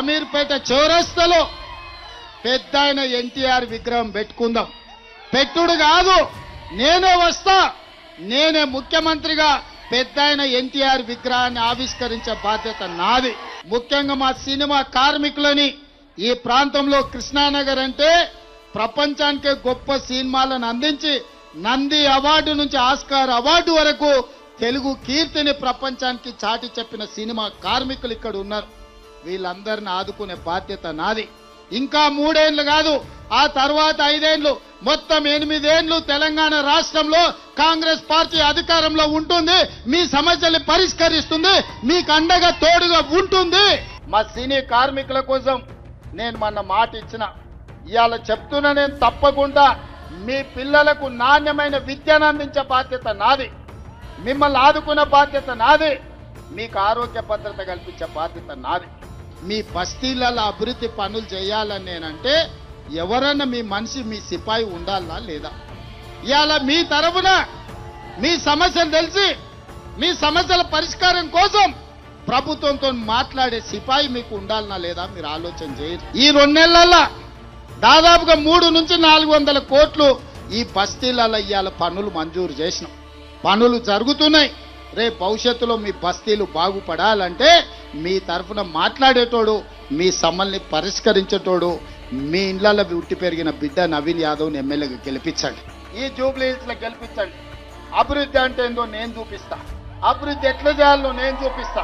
అమీర్పేట చౌరస్తలో పెద్ద ఆయన ఎన్టీఆర్ విగ్రహం పెట్టుకుందాం. పెట్టుడు కాదు నేనే వస్తా నేనే ముఖ్యమంత్రిగా పెద్ద ఆయన ఎన్టీఆర్ విగ్రహాన్ని ఆవిష్కరించే బాధ్యత నాది. ముఖ్యంగా మా సినిమా కార్మికులని ఈ ప్రాంతంలో కృష్ణానగర్ అంటే ప్రపంచానికే గొప్ప సినిమాలను అందించి నంది అవార్డు నుంచి ఆస్కార్ అవార్డు వరకు తెలుగు కీర్తిని ప్రపంచానికి చాటి చెప్పిన సినిమా కార్మికులు ఇక్కడ ఉన్నారు. వీళ్ళందరిని ఆదుకునే బాధ్యత నాది. ఇంకా మూడేండ్లు కాదు ఆ తర్వాత ఐదేండ్లు మొత్తం ఎనిమిదేండ్లు తెలంగాణ రాష్ట్రంలో కాంగ్రెస్ పార్టీ అధికారంలో ఉంటుంది మీ సమస్యల్ని పరిష్కరిస్తుంది మీకు అండగా తోడుగా ఉంటుంది. మా సినీ కార్మికుల కోసం నేను మొన్న మాట ఇచ్చిన ఇవాళ చెప్తున్నా నేను తప్పకుండా మీ పిల్లలకు నాణ్యమైన విద్యను అందించే బాధ్యత నాది. మిమ్మల్ని ఆదుకునే బాధ్యత నాది. మీకు ఆరోగ్య భద్రత కల్పించే బాధ్యత నాది. మీ బస్తీలలో అభివృద్ధి పనులు చేయాలని నేనంటే ఎవరన్నా మీ మనిషి మీ సిపాయి ఉండాలా లేదా? ఇవాళ మీ తరఫున మీ సమస్యలు తెలిసి మీ సమస్యల పరిష్కారం కోసం ప్రభుత్వంతో మాట్లాడే సిపాయి మీకు ఉండాలనా లేదా మీరు ఆలోచన చేయరు. ఈ రెండు నెలల్లో దాదాపుగా మూడు నుంచి నాలుగు వందల కోట్లు ఈ బస్తీలలో ఇవాళ పనులు మంజూరు చేసినాం. పనులు జరుగుతున్నాయి. రేపు భవిష్యత్తులో మీ బస్తీలు బాగుపడాలంటే మీ తరఫున మాట్లాడేటోడు మీ సమ్మల్ని పరిష్కరించేటోడు మీ ఇండ్లలో ఉట్టి పెరిగిన బిడ్డ నవీన్ యాదవ్ని ఎమ్మెల్యేగా గెలిపించండి. ఈ జూబ్లీస్ గెలిపించండి. అభివృద్ధి అంటే ఏందో నేను చూపిస్తా. అభివృద్ధి ఎట్లా చేయాలో నేను చూపిస్తా.